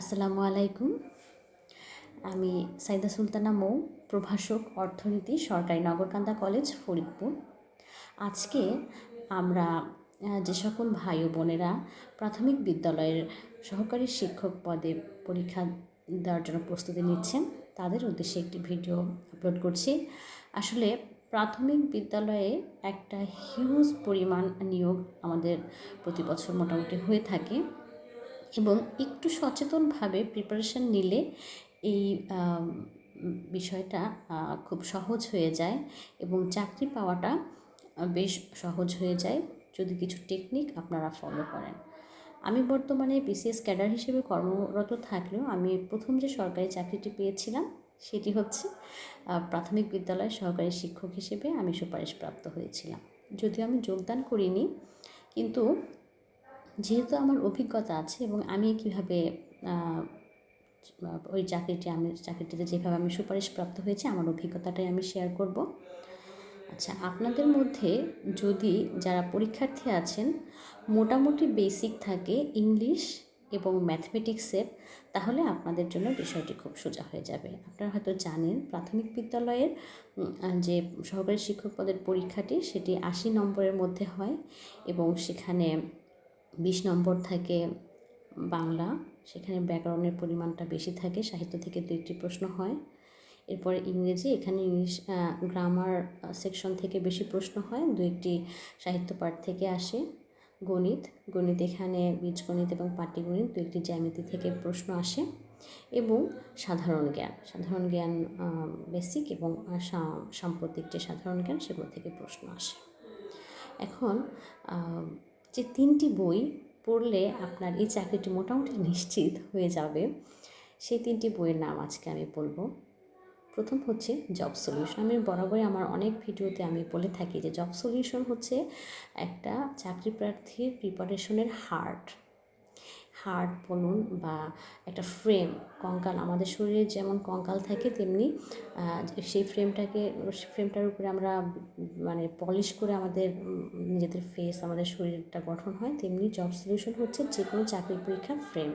আসসালামু আলাইকুম। আমি সাইদা সুলতানা মৌ, প্রভাষক অর্থনীতি, সরকারি নগরকান্দা কলেজ, ফরিদপুর। আজকে আমরা যে সকল ভাই ও বোনেরা প্রাথমিক বিদ্যালয়ের সহকারী শিক্ষক পদে পরীক্ষা দেওয়ার জন্য প্রস্তুতি নিচ্ছেন, তাদের উদ্দেশ্যে একটি ভিডিও আপলোড করছি। আসলে প্রাথমিক বিদ্যালয়ে একটা হিউজ পরিমাণ নিয়োগ আমাদের প্রতি বছর মোটামুটি হয়ে থাকে। এবং একটু সচেতনভাবে প্রিপারেশন নিলে এই বিষয়টা খুব সহজ হয়ে যায় এবং চাকরি পাওয়াটা বেশ সহজ হয়ে যায় যদি কিছু টেকনিক আপনারা ফলো করেন। আমি বর্তমানে বিসিএস ক্যাডার হিসেবে কর্মরত থাকলেও আমি প্রথম যে সরকারি চাকরিটি পেয়েছিলাম সেটি হচ্ছে প্রাথমিক বিদ্যালয়ের সহকারী শিক্ষক হিসেবে আমি সুপারিশপ্রাপ্ত হয়েছিলাম। যদিও আমি যোগদান করিনি, কিন্তু যেহেতু আমার অভিজ্ঞতা আছে এবং আমি কীভাবে ওই চাকরিটি আমি, চাকরিটিতে যেভাবে আমি সুপারিশপ্রাপ্ত হয়েছি, আমার অভিজ্ঞতাটাই আমি শেয়ার করব। আচ্ছা আপনাদের মধ্যে যদি যারা পরীক্ষার্থী আছেন, মোটামুটি বেসিক থাকে ইংলিশ এবং ম্যাথমেটিক্সের তাহলে আপনাদের জন্য বিষয়টি খুব সোজা হয়ে যাবে। আপনারা হয়তো জানেন প্রাথমিক বিদ্যালয়ের যে সহকারী শিক্ষক পদের পরীক্ষাটি, সেটি আশি নম্বরের মধ্যে হয় এবং সেখানে বিশ নম্বর থাকে বাংলা। সেখানে ব্যাকরণের পরিমাণটা বেশি থাকে, সাহিত্য থেকে দু একটি প্রশ্ন হয়। এরপরে ইংরেজি, এখানে ইংলিশ গ্রামার সেকশন থেকে বেশি প্রশ্ন হয় দু একটি সাহিত্য পাঠ থেকে আসে। গণিত গণিত এখানে বীজগণিত এবং পাটিগণিত দু একটি জ্যামিতি থেকে প্রশ্ন আসে এবং সাধারণ জ্ঞান। সাধারণ জ্ঞান বেসিক এবং সাম্প্রতিক যে সাধারণ জ্ঞান সেগুলো থেকে প্রশ্ন আসে। এখন যে তিনটি বই পড়লে আপনার এই চাকরিটি মোটামুটি নিশ্চিত হয়ে যাবে। সেই তিনটি বইয়ের নাম আজকে আমি বলব। প্রথম হচ্ছে জব সলিউশন। আমি বরাবরই আমার অনেক ভিডিওতে আমি বলে থাকি যে জব সলিউশন হচ্ছে একটা চাকরি প্রার্থীর প্রিপারেশনের হার্ট হার্ট বলুন বা একটা ফ্রেম কঙ্কাল, আমাদের শরীরে যেমন কঙ্কাল থাকে তেমনি সেই ফ্রেমটাকে ফ্রেমটার উপরে আমরা মানে পলিশ করে আমাদের নিজেদের ফেস আমাদের শরীরটা গঠন হয়, তেমনি জব সলিউশন হচ্ছে যে কোনো চাকরি পরীক্ষার ফ্রেম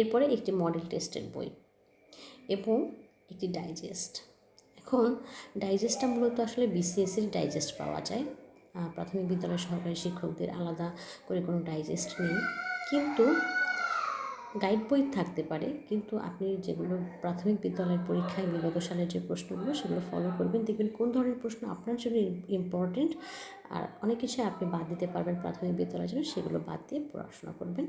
এরপরে একটি মডেল টেস্টের বই এবং একটি ডাইজেস্ট এখন ডাইজেস্টটা মূলত আসলে বিসিএসের ডাইজেস্ট পাওয়া যায়। প্রাথমিক বিদ্যালয়ের সহকারী শিক্ষকদের আলাদা করে কোনো ডাইজেস্ট নেই। কিন্তু গাইড বই থাকতে পারে, কিন্তু আপনি যেগুলো প্রাথমিক বিদ্যালয়ের পরীক্ষায় বিগত সালের যে প্রশ্নগুলো, সেগুলো ফলো করবেন, দেখবেন কোন ধরনের প্রশ্ন আপনার জন্য ইম্পর্টেন্ট আর অনেক কিছু আপনি বাদ দিতে পারবেন প্রাথমিক বিদ্যালয়ের জন্য, সেগুলো বাদ দিয়ে পড়াশোনা করবেন।